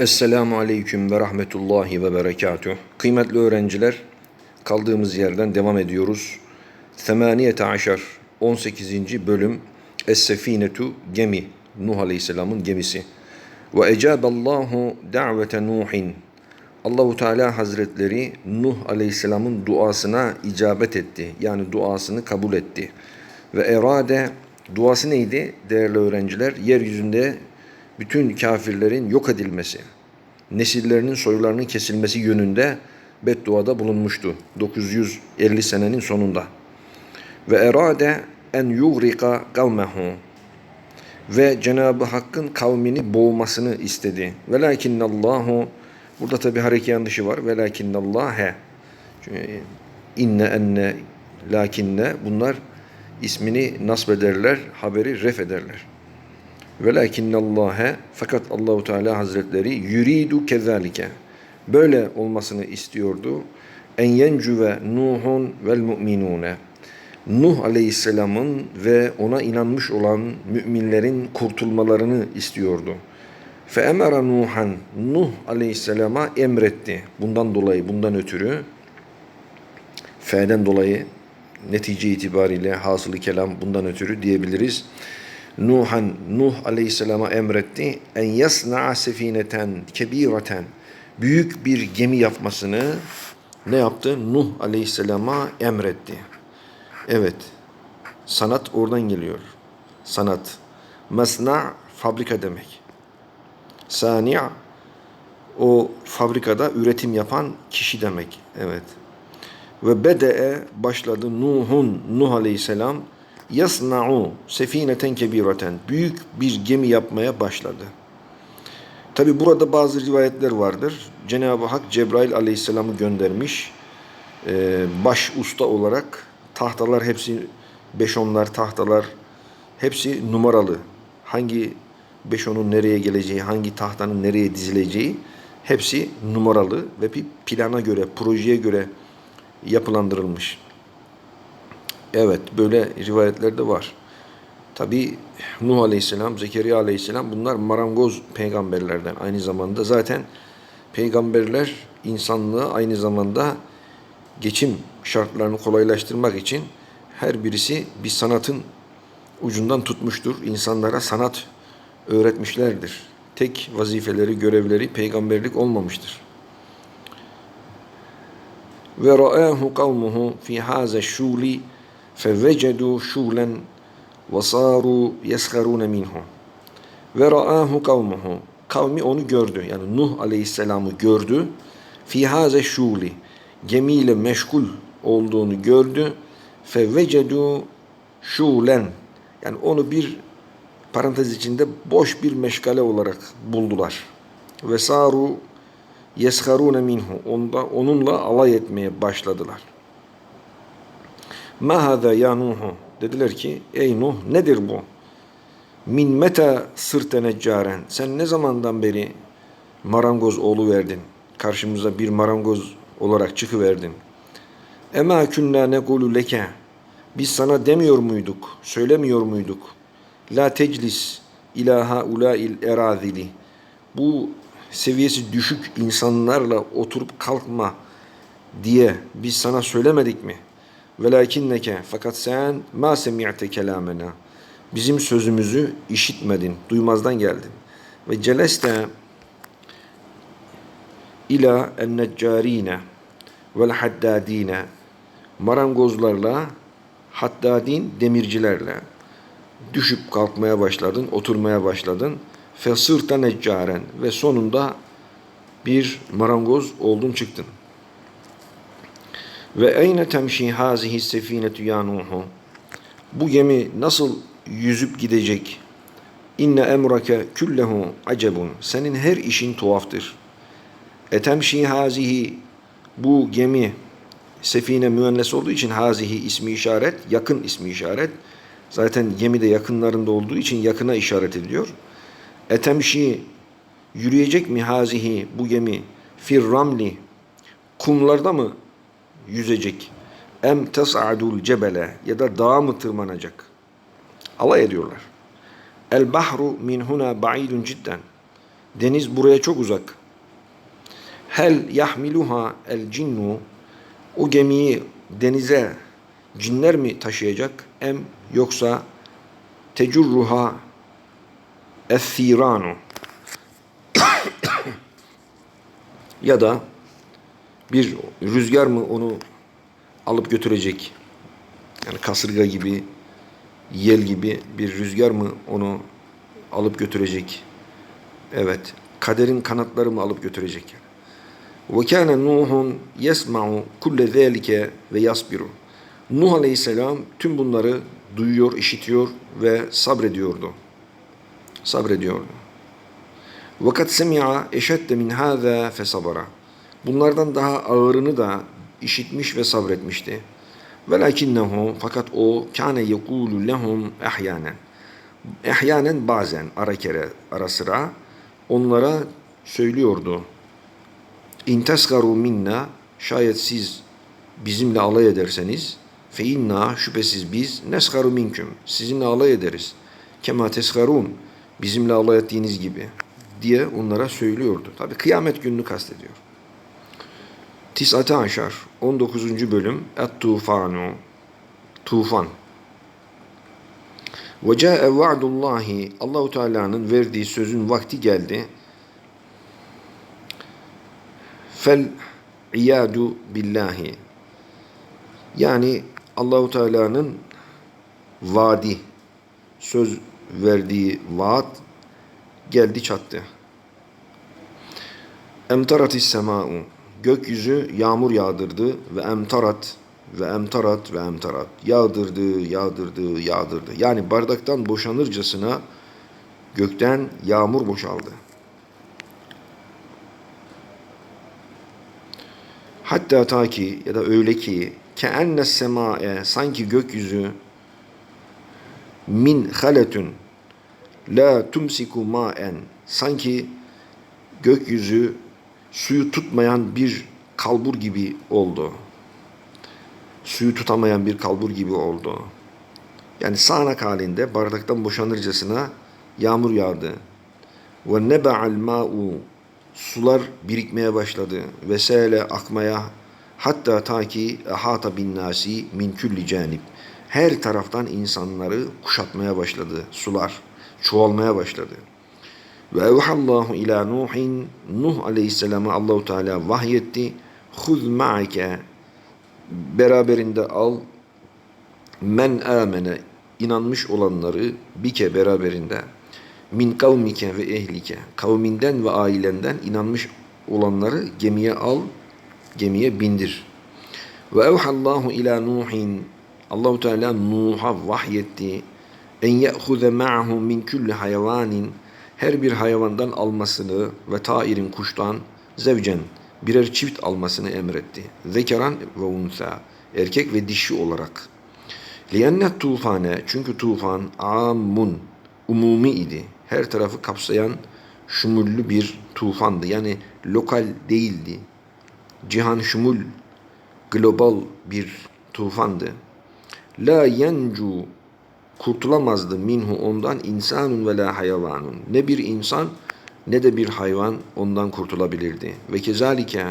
Esselamu Aleyküm ve Rahmetullahi ve Berekatuh. Kıymetli öğrenciler, kaldığımız yerden devam ediyoruz. Semaniyete aşar, 18. bölüm Es-Sefinetu gemi, Nuh Aleyhisselam'ın gemisi. Ve ecaballahu da'vete Nuhin. Allahu Teala Hazretleri Nuh Aleyhisselam'ın duasına icabet etti. Yani duasını kabul etti. Ve erade duası neydi değerli öğrenciler? Yeryüzünde bütün kafirlerin yok edilmesi, nesillerinin soylarının kesilmesi yönünde bedduada bulunmuştu 950 senenin sonunda. Ve erade en yugrika kavmehu ve Cenab-ı Hakk'ın kavmini boğmasını istedi. Velakinnallahu burada tabi hareke yanlışı var. Velakinnallâhe inne enne lakinne bunlar ismini nasbederler, haberi ref ederler. Velakinnallâhe fakat Allahu Teala Hazretleri yuridu kezalike böyle olmasını istiyordu. En yencuve Nuhun vel mu'minune Nuh Aleyhisselam'ın ve ona inanmış olan müminlerin kurtulmalarını istiyordu. Fe emera Nuhan Nuh Aleyhisselam'a emretti. Bundan dolayı, bundan ötürü F'den dolayı netice itibariyle hasılı kelam bundan ötürü diyebiliriz. Nuhan Nuh Aleyhisselam'a emretti. En yasna'a sefineten kebireten büyük bir gemi yapmasını ne yaptı? Nuh Aleyhisselam'a emretti. Evet. Sanat oradan geliyor. Sanat. Masna fabrika demek. Sani' o fabrikada üretim yapan kişi demek. Evet. Ve bede'e başladı Nuh'un Nuh Aleyhisselam yasna'u sefineten kebireten büyük bir gemi yapmaya başladı. Tabi burada bazı rivayetler vardır. Cenab-ı Hak Cebrail Aleyhisselam'ı göndermiş. Ee, baş usta olarak tahtalar hepsi beş onlar tahtalar hepsi numaralı. Hangi beş onun nereye geleceği, hangi tahtanın nereye dizileceği hepsi numaralı ve bir plana göre, projeye göre yapılandırılmış. Evet böyle rivayetler de var. Tabi Nuh Aleyhisselam, Zekeriya Aleyhisselam bunlar marangoz peygamberlerden aynı zamanda. Zaten peygamberler insanlığı aynı zamanda geçim şartlarını kolaylaştırmak için her birisi bir sanatın ucundan tutmuştur. İnsanlara sanat öğretmişlerdir. Tek vazifeleri, görevleri peygamberlik olmamıştır. Ve ra'ahu kavmuhu fi haza şuli ve saru yesharune minhu. Ve ra'ahu kavmuhu. Kavmi onu gördü. Yani Nuh Aleyhisselam'ı gördü. Haze şuli. Gemiyle meşgul olduğunu gördü. Fevecedu şulen. Yani onu bir parantez içinde boş bir meşgale olarak buldular. Ve saru yesharune minhu. Onda, onunla alay etmeye başladılar. Ma hada ya Nuhu. Dediler ki ey Nuh nedir bu? Min meta sırte neccaren. Sen ne zamandan beri marangoz oğlu verdin? Karşımıza bir marangoz olarak çıkıverdin. Ema künna nekulu leke. Biz sana demiyor muyduk, söylemiyor muyduk? La teclis ilaha ulail erazili. Bu seviyesi düşük insanlarla oturup kalkma diye biz sana söylemedik mi? Velakinneke fakat sen ma semi'te kelamena. Bizim sözümüzü işitmedin, duymazdan geldin. Ve celeste ila enneccarine vel haddadine marangozlarla haddadin demircilerle düşüp kalkmaya başladın, oturmaya başladın. Fesırta neccaren ve sonunda bir marangoz oldun çıktın. Ve eyne temşi hazihi sefinetu ya Nuhu. Bu gemi nasıl yüzüp gidecek? İnne emrake küllehu acebun. Senin her işin tuhaftır. Etemşi hazihi bu gemi sefine müennes olduğu için hazihi ismi işaret, yakın ismi işaret. Zaten gemi de yakınlarında olduğu için yakına işaret ediliyor. Etemşi yürüyecek mi hazihi bu gemi fir ramli kumlarda mı yüzecek? Em tes'adul cebele ya da dağa mı tırmanacak? Alay ediyorlar. El bahru min huna ba'idun cidden. Deniz buraya çok uzak. Hel yahmiluha el cinnu o gemiyi denize cinler mi taşıyacak em yoksa tecurruha ethiranu ya da bir rüzgar mı onu alıp götürecek? Yani kasırga gibi, yel gibi bir rüzgar mı onu alıp götürecek? Evet, kaderin kanatları mı alıp götürecek? Ve kâne Nuhun yesma'u kulle zâlike ve yasbiru. Nuh Aleyhisselam tüm bunları duyuyor, işitiyor ve sabrediyordu. Sabrediyordu. Vakat semi'a eşedde min hâzâ fesabara. Bunlardan daha ağırını da işitmiş ve sabretmişti. Velakinnehu fakat o kâne yekûlu lehum ehyanen. Ehyanen bazen ara kere ara sıra onlara söylüyordu. İn tesgaru minna şayet siz bizimle alay ederseniz fe inna şüphesiz biz nesgaru minküm sizinle alay ederiz. Kema tesgarun bizimle alay ettiğiniz gibi diye onlara söylüyordu. Tabi kıyamet gününü kastediyor. Tis'ate aşar 19. bölüm Et-Tufanu Tufan Ve ca'e va'dullahi Allahu Teala'nın verdiği sözün vakti geldi. Fel iyadu billahi yani Allahu Teala'nın vaadi söz verdiği vaat geldi çattı. Emtaratis sema'u gökyüzü yağmur yağdırdı ve emtarat ve emtarat ve emtarat yağdırdı, yağdırdı, yağdırdı. Yani bardaktan boşanırcasına gökten yağmur boşaldı. Hatta ta ki ya da öyle ki keenne semae sanki gökyüzü min haletun la tumsiku maen sanki gökyüzü suyu tutmayan bir kalbur gibi oldu. Suyu tutamayan bir kalbur gibi oldu. Yani sağanak halinde bardaktan boşanırcasına yağmur yağdı. Ve neba'al ma'u sular birikmeye başladı. Vesele akmaya hatta ta ki ehata bin nasi min külli canib. Her taraftan insanları kuşatmaya başladı sular. Çoğalmaya başladı. Ve evhallahu ila Nuhin Nuh Aleyhisselam'a Allahu Teala vahyetti. Huz ma'ake beraberinde al men amene inanmış olanları bike beraberinde min kavmike ve ehlike kavminden ve ailenden inanmış olanları gemiye al gemiye bindir. Ve evhallahu ila Nuhin Allahu Teala Nuh'a vahyetti en ye'huze ma'ahu min kulli hayvanin her bir hayvandan almasını ve tairin kuştan zevcen birer çift almasını emretti. Zekeran ve unsa erkek ve dişi olarak. Lienne tufane çünkü tufan amun umumi idi. Her tarafı kapsayan şumullü bir tufandı. Yani lokal değildi. Cihan şumul global bir tufandı. La yencu kurtulamazdı minhu ondan insanun ve la hayvanun. Ne bir insan ne de bir hayvan ondan kurtulabilirdi. Ve kezalike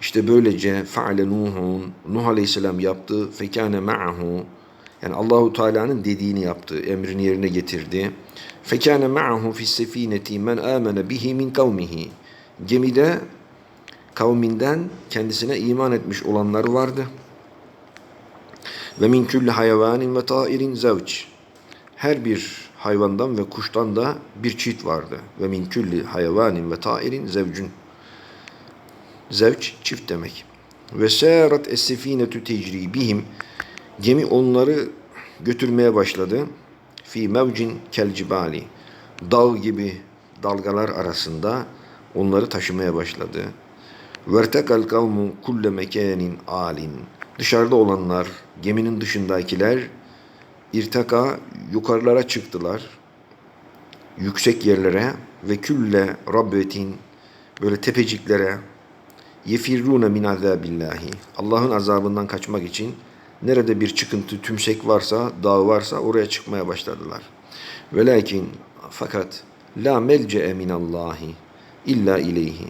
işte böylece faale Nuhun Nuh Aleyhisselam yaptı fekane ma'ahu yani Allahu Teala'nın dediğini yaptı, emrini yerine getirdi. Fekane ma'ahu fis sefineti men amene bihi min kavmihi. Gemide kavminden kendisine iman etmiş olanlar vardı. Ve min külli hayvanin ve tairin zevç. Her bir hayvandan ve kuştan da bir çift vardı. Ve min külli hayvanin ve tairin zevcün. Zevç çift demek. Ve sârat es-sefinetu tecri bihim. Gemi onları götürmeye başladı. Fi mevcin kel cibali. Dağ gibi dalgalar arasında onları taşımaya başladı. Vertekal kavmu kulle mekanin alin. Dışarıda olanlar, geminin dışındakiler irtaka yukarılara çıktılar. Yüksek yerlere ve külle rabbetin böyle tepeciklere yefirrune min azabillahi. Allah'ın azabından kaçmak için nerede bir çıkıntı, tümsek varsa, dağ varsa oraya çıkmaya başladılar. Ve lakin fakat La melce'e minallahi illa ileyhi.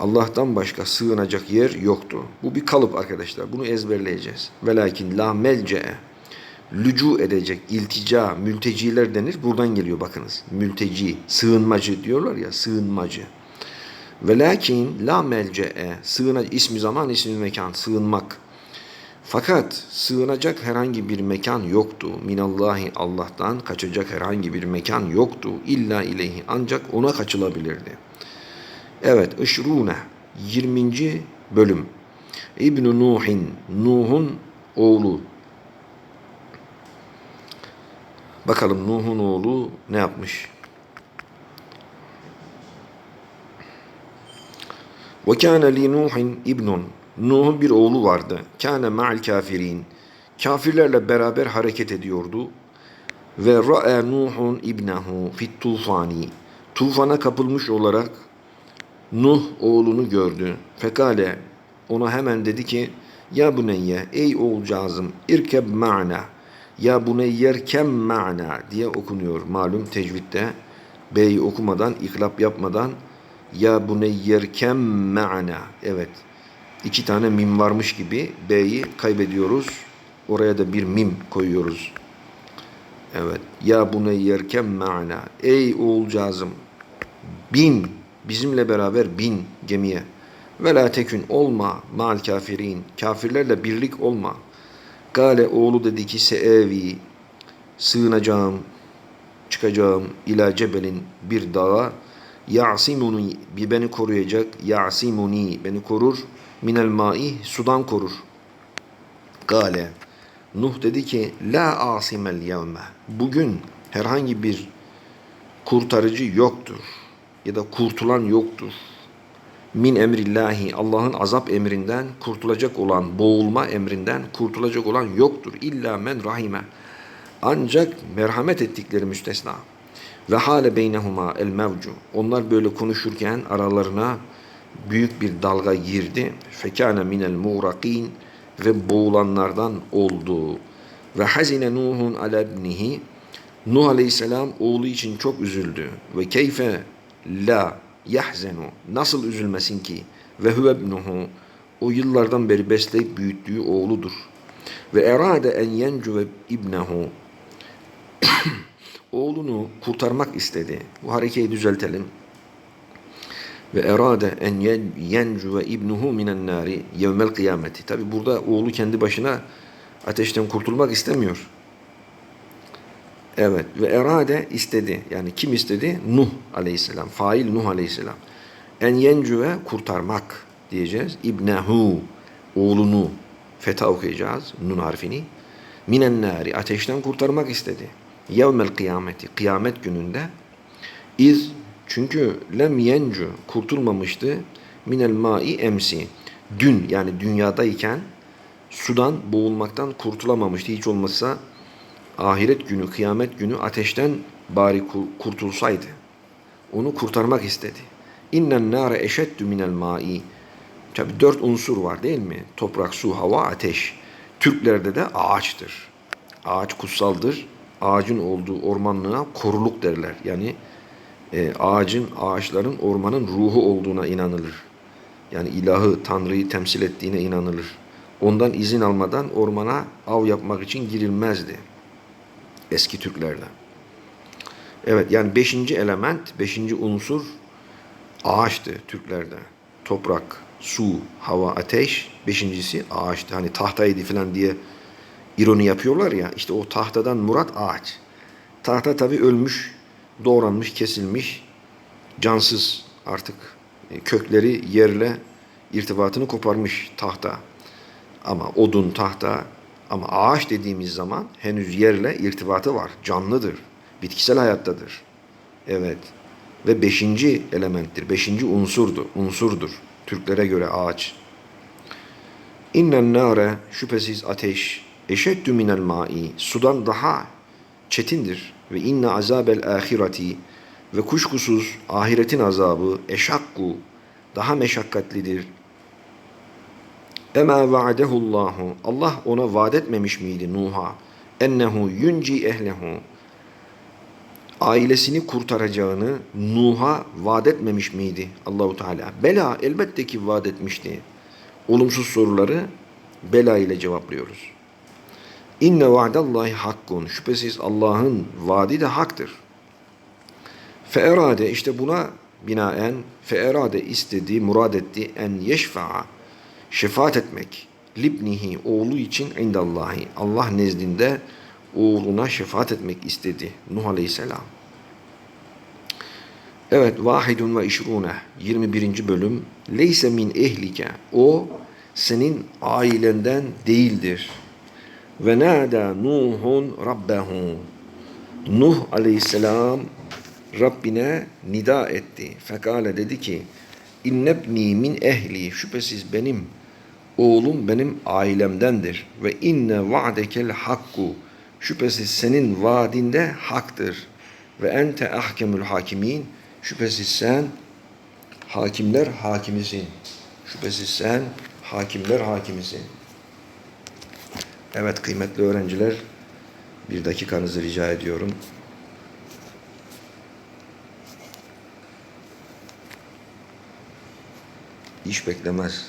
Allah'tan başka sığınacak yer yoktu. Bu bir kalıp arkadaşlar. Bunu ezberleyeceğiz. Velakin la melce'e lücu edecek, iltica, mülteciler denir. Buradan geliyor bakınız. Mülteci, sığınmacı diyorlar ya, sığınmacı. Ve lakin la melce'e, sığına, ismi zaman, ismi mekan, sığınmak. Fakat sığınacak herhangi bir mekan yoktu. Minallahi Allah'tan kaçacak herhangi bir mekan yoktu. İlla ileyhi ancak ona kaçılabilirdi. Evet, Işrune 20. bölüm. İbn Nuhin, Nuh'un oğlu. Bakalım Nuh'un oğlu ne yapmış? Ve kâne li Nuhin ibnun. Nuh'un bir oğlu vardı. Kâne ma'al kafirin. Kafirlerle beraber hareket ediyordu. Ve ra'a Nuhun ibnehu fit tufani. Tufana kapılmış olarak Nuh oğlunu gördü. Fekale ona hemen dedi ki ya buneyye ey oğulcağızım irkeb ma'na ya buneyyer kem ma'na diye okunuyor malum tecvitte. B'yi okumadan, iklap yapmadan ya buneyyer kem ma'na. Evet. iki tane mim varmış gibi B'yi kaybediyoruz. Oraya da bir mim koyuyoruz. Evet. Ya buneyyer kem ma'na. Ey oğulcağızım bin bizimle beraber bin gemiye. Ve la tekün olma mal kafirin. Kafirlerle birlik olma. Gale oğlu dedi ki seevi sığınacağım, çıkacağım ila cebelin bir dağa yasimuni bir beni koruyacak yasimuni beni korur minel mai sudan korur. Gale Nuh dedi ki la asimel yevme bugün herhangi bir kurtarıcı yoktur ya da kurtulan yoktur. Min emrillahi Allah'ın azap emrinden kurtulacak olan, boğulma emrinden kurtulacak olan yoktur. İlla men rahime. Ancak merhamet ettikleri müstesna. Ve hale beynehuma el mevcu. Onlar böyle konuşurken aralarına büyük bir dalga girdi. Fekâne minel muğrakin ve boğulanlardan oldu. Ve hazine Nuhun ala. Nuh aleyhisselam oğlu için çok üzüldü. Ve keyfe la yahzenu nasıl üzülmesin ki ve huve ibnuhu o yıllardan beri besleyip büyüttüğü oğludur. Ve erade en yencu ibnehu oğlunu kurtarmak istedi. Bu harekeyi düzeltelim. Ve erade en yencu ve ibnuhu minen nari yevmel kıyameti. Tabi burada oğlu kendi başına ateşten kurtulmak istemiyor. Evet ve erade istedi. Yani kim istedi? Nuh aleyhisselam. Fail Nuh aleyhisselam. En yencüve kurtarmak diyeceğiz. İbnehu oğlunu feta okuyacağız. Nun harfini. Minen nari ateşten kurtarmak istedi. Yevmel kıyameti kıyamet gününde iz çünkü lem yencu kurtulmamıştı minel mai emsi dün yani dünyadayken sudan boğulmaktan kurtulamamıştı hiç olmazsa ahiret günü, kıyamet günü ateşten bari kurtulsaydı. Onu kurtarmak istedi. İnnen nâre eşeddü minel mâ'i. Tabi dört unsur var değil mi? Toprak, su, hava, ateş. Türklerde de ağaçtır. Ağaç kutsaldır. Ağacın olduğu ormanlığa koruluk derler. Yani e, ağacın, ağaçların ormanın ruhu olduğuna inanılır. Yani ilahı, Tanrı'yı temsil ettiğine inanılır. Ondan izin almadan ormana av yapmak için girilmezdi eski Türklerde. Evet yani beşinci element, beşinci unsur ağaçtı Türklerde. Toprak, su, hava, ateş. Beşincisi ağaçtı. Hani tahtaydı falan diye ironi yapıyorlar ya. İşte o tahtadan murat ağaç. Tahta tabi ölmüş, doğranmış, kesilmiş, cansız artık e, kökleri yerle irtibatını koparmış tahta. Ama odun, tahta, ama ağaç dediğimiz zaman henüz yerle irtibatı var. Canlıdır. Bitkisel hayattadır. Evet. Ve beşinci elementtir. Beşinci unsurdu. Unsurdur. Türklere göre ağaç. İnnen nâre şüphesiz ateş eşeddü minel ma'i sudan daha çetindir ve inne azabel ahireti ve kuşkusuz ahiretin azabı eşakku daha meşakkatlidir Ema vaadehullahu Allah ona vaat etmemiş miydi Nuh'a? Ennehu yunci ehlehu. ailesini kurtaracağını Nuh'a vaat etmemiş miydi Allahu Teala? Bela elbette ki vaat etmişti. Olumsuz soruları bela ile cevaplıyoruz. İnne va'dallahi hakkun. Şüphesiz Allah'ın vaadi de haktır. Feerade işte buna binaen feerade istedi, murad etti en yeşfa'a şefaat etmek libnihi oğlu için indallahi Allah nezdinde oğluna şefaat etmek istedi Nuh Aleyhisselam. Evet vahidun ve işrune 21. bölüm leyse min ehlike o senin ailenden değildir. Ve nâdâ Nuhun rabbehu Nuh aleyhisselam Rabbine nida etti. Fekale dedi ki innebni min ehli şüphesiz benim oğlum benim ailemdendir ve inne va'dekel hakku. Şüphesiz senin vaadinde haktır. Ve ente ahkemül hakimin. Şüphesiz sen hakimler hakimisin. Şüphesiz sen hakimler hakimisin. Evet kıymetli öğrenciler bir dakikanızı rica ediyorum. İş beklemez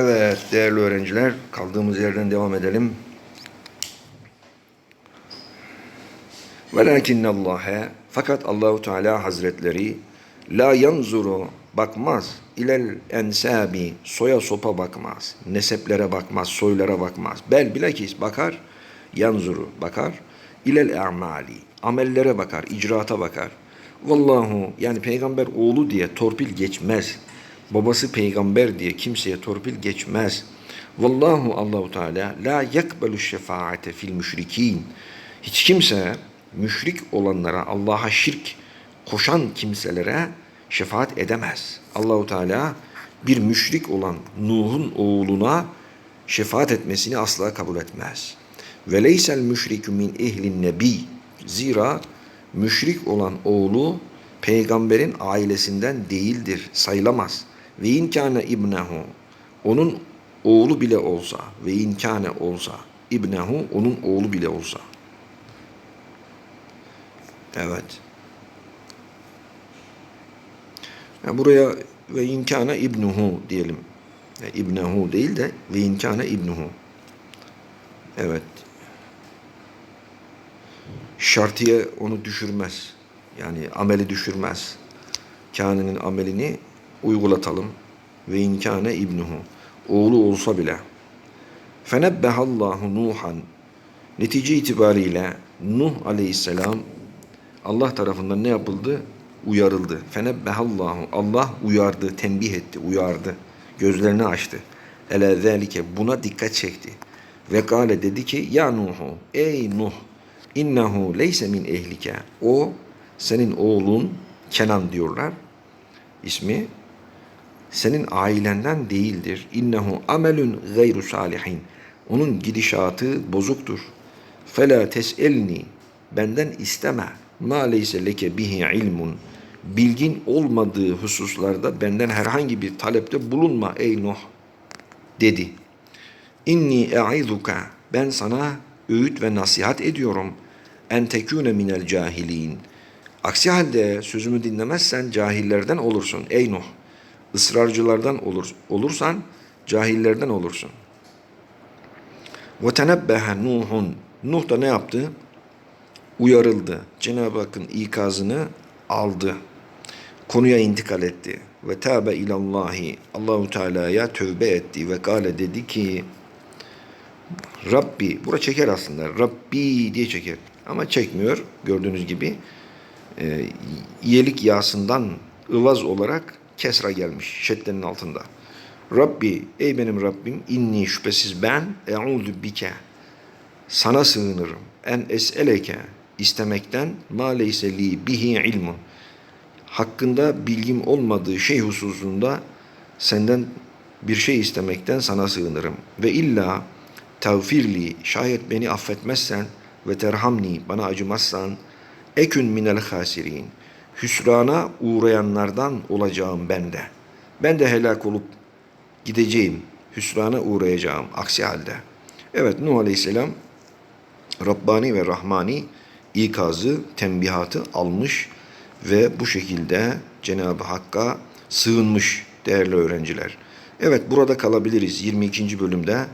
Evet değerli öğrenciler kaldığımız yerden devam edelim. Velakinnallâhe fakat Allahu Teala Hazretleri la yanzuru bakmaz ilel ensabi soya sopa bakmaz. Neseplere bakmaz, soylara bakmaz. Bel bilakis bakar yanzuru bakar ilel a'mali amellere bakar, icraata bakar. Vallahu yani peygamber oğlu diye torpil geçmez babası peygamber diye kimseye torpil geçmez. Vallahu Allahu Teala la yakbelu şefaate fil müşrikin. Hiç kimse müşrik olanlara, Allah'a şirk koşan kimselere şefaat edemez. Allahu Teala bir müşrik olan Nuh'un oğluna şefaat etmesini asla kabul etmez. Ve leysel müşrikü min ehlin nebi. Zira müşrik olan oğlu peygamberin ailesinden değildir, sayılamaz. Ve inkâne ibnehu onun oğlu bile olsa ve inkâne olsa ibnehu onun oğlu bile olsa. Evet. Yani buraya ve inkâne ibnuhu diyelim. Yani ibnehu değil de ve inkâne ibnuhu. Evet. Şartiye onu düşürmez. Yani ameli düşürmez. Kânenin amelini uygulatalım. Ve inkâne ibnuhu. Oğlu olsa bile. Fenebbehallahu Nuhan. Netice itibariyle Nuh aleyhisselam Allah tarafından ne yapıldı? Uyarıldı. Fenebbehallahu. Allah uyardı, tembih etti, uyardı. Gözlerini açtı. Ele zelike buna dikkat çekti. Ve kâle dedi ki ya Nuhu ey Nuh innehu leyse min ehlike. O senin oğlun Kenan diyorlar. ismi senin ailenden değildir. İnnehu amelun gayru salihin. Onun gidişatı bozuktur. Fela teselni benden isteme. Ma leyse leke bihi ilmun. Bilgin olmadığı hususlarda benden herhangi bir talepte bulunma ey Nuh dedi. İnni e'izuka ben sana öğüt ve nasihat ediyorum. En tekune minel cahilin. Aksi halde sözümü dinlemezsen cahillerden olursun ey Nuh. Israrcılardan olur, olursan cahillerden olursun. Tenebbehe Nuhun. Nuh da ne yaptı? Uyarıldı. Cenab-ı Hakk'ın ikazını aldı. Konuya intikal etti. Ve tabe ilallahi. Allahu Teala'ya tövbe etti ve kale dedi ki Rabbi, bura çeker aslında. Rabbi diye çeker. Ama çekmiyor gördüğünüz gibi. E, iyelik yasından ıvaz olarak kesra gelmiş şeddenin altında. Rabbi, ey benim Rabbim, inni şüphesiz ben e'udu bike. Sana sığınırım. En es'eleke istemekten ma leyse li bihi ilmun. Hakkında bilgim olmadığı şey hususunda senden bir şey istemekten sana sığınırım. Ve illa tevfirli şayet beni affetmezsen ve terhamni bana acımazsan ekün minel hasirin hüsrana uğrayanlardan olacağım ben de. Ben de helak olup gideceğim, hüsrana uğrayacağım aksi halde. Evet Nuh Aleyhisselam Rabbani ve Rahmani ikazı, tembihatı almış ve bu şekilde Cenab-ı Hakk'a sığınmış değerli öğrenciler. Evet burada kalabiliriz 22. bölümde.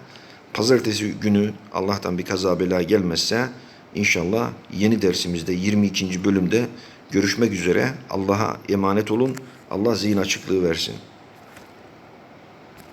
Pazartesi günü Allah'tan bir kaza bela gelmezse inşallah yeni dersimizde 22. bölümde görüşmek üzere. Allah'a emanet olun. Allah zihin açıklığı versin.